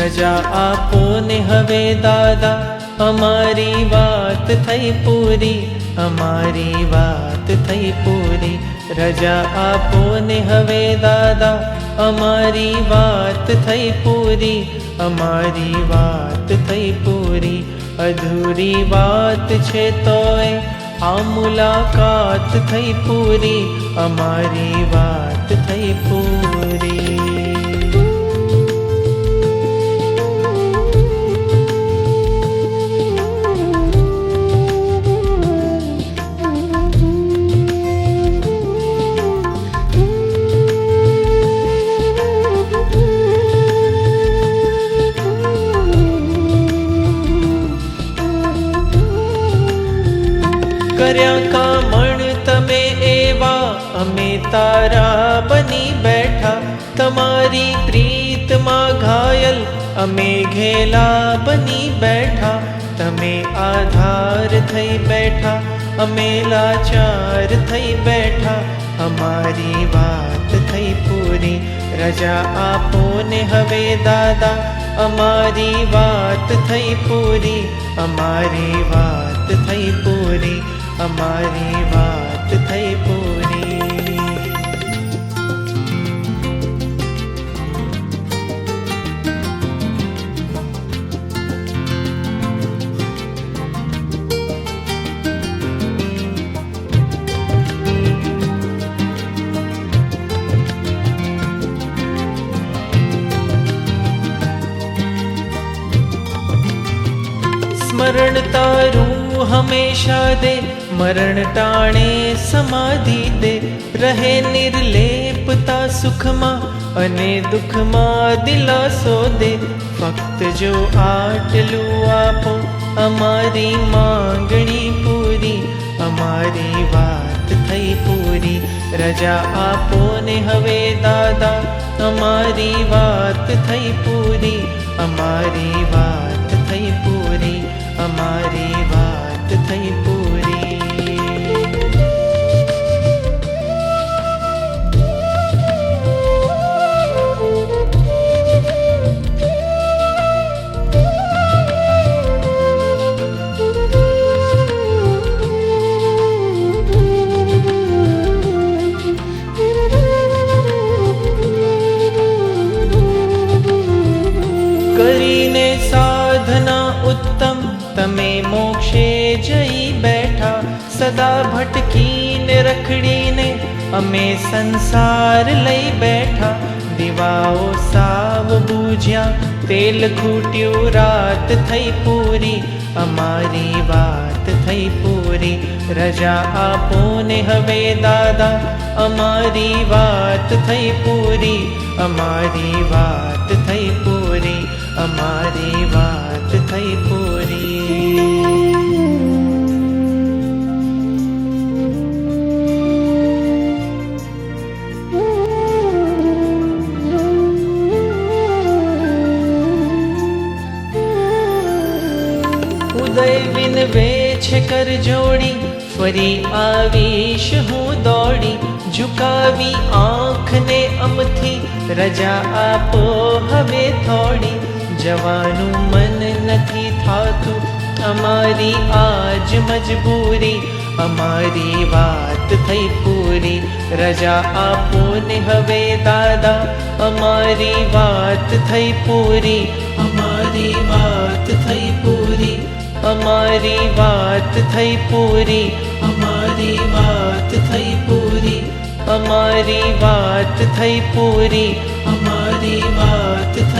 રજા આપો ને હવે દાદા, અમારી વાત થઈ પૂરી, અમારી વાત થઈ પૂરી. રજા આપો ને હવે દાદા, અમારી વાત થઈ પૂરી, અમારી વાત થઈ પૂરી. અધૂરી વાત છે તોય આ મુલાકાત થઈ પૂરી, અમારી વાત થઈ પૂરી. કર્યા કામણ તમે એવા, અમે તારા બની બેઠા. તમારી પ્રીતમાં ઘાયલ, અમે ઘેલા બની બેઠા. તમે આધાર થઈ બેઠા, અમે લાચાર થઈ બેઠા. અમારી વાત થઈ પૂરી, રજા આપો ને હવે દાદા. અમારી વાત થઈ પૂરી, અમારી વાત થઈ પૂરી. અમારી વાત થઈ પૂરી. સ્મરણ તારું હંમેશા દે મરણ ટાણે સમાધિ દે રહે નિર્લેપતા સુખમાં અને દુઃખમાં દિલાસો દે ફક્ત જો આટલું આપો અમારી માંગણી પૂરી અમારી વાત થઈ પૂરી રજા આપો ને હવે દાદા અમારી વાત થઈ પૂરી અમારી વાત થઈ પૂરી અમારી વાત થઈ ઉત્તમ તમે મોક્ષે જઈ બેઠા સદા ભટકીને રખડીને અમે સંસાર લઈ બેઠા દીવાઓ સાવ બૂજ્યા તેલ ખૂટ્યું રાત થઈ પૂરી અમારી વાત થઈ પૂરી રજા આપો ને હવે દાદા અમારી વાત થઈ પૂરી અમારી વાત થઈ પૂરી અમારી વાત થઈ પૂરી. ઉદય વિનવે છે કર જોડી, ફરી આવીશ હું દોડી. ઝુકાવી આંખને અમથી, રજા આપો હવે થોડી. જવાનું મન નથી થાતું. અમારી આજ મજબૂરી, અમારી વાત થઈ પૂરી. રજા આપો ને હવે દાદા, અમારી વાત થઈ પૂરી. અમારી વાત થઈ પૂરી. અમારી વાત થઈ પૂરી. અમારી વાત થઈ પૂરી. અમારી વાત થઈ પૂરી. અમારી વાત થઈ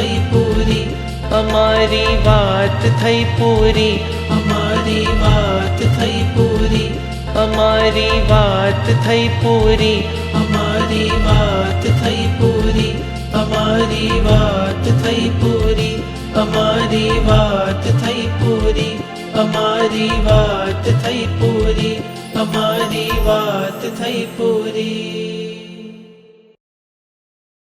અમારી વાત થઈ પૂરી. અમારી વાત થઈ પૂરી. અમારી વાત થઈ પૂરી. અમારી વાત થઈ પૂરી. અમારી વાત થઈ પૂરી. અમારી વાત થઈ પૂરી. અમારી વાત થઈ પૂરી. અમારી વાત થઈ પૂરી.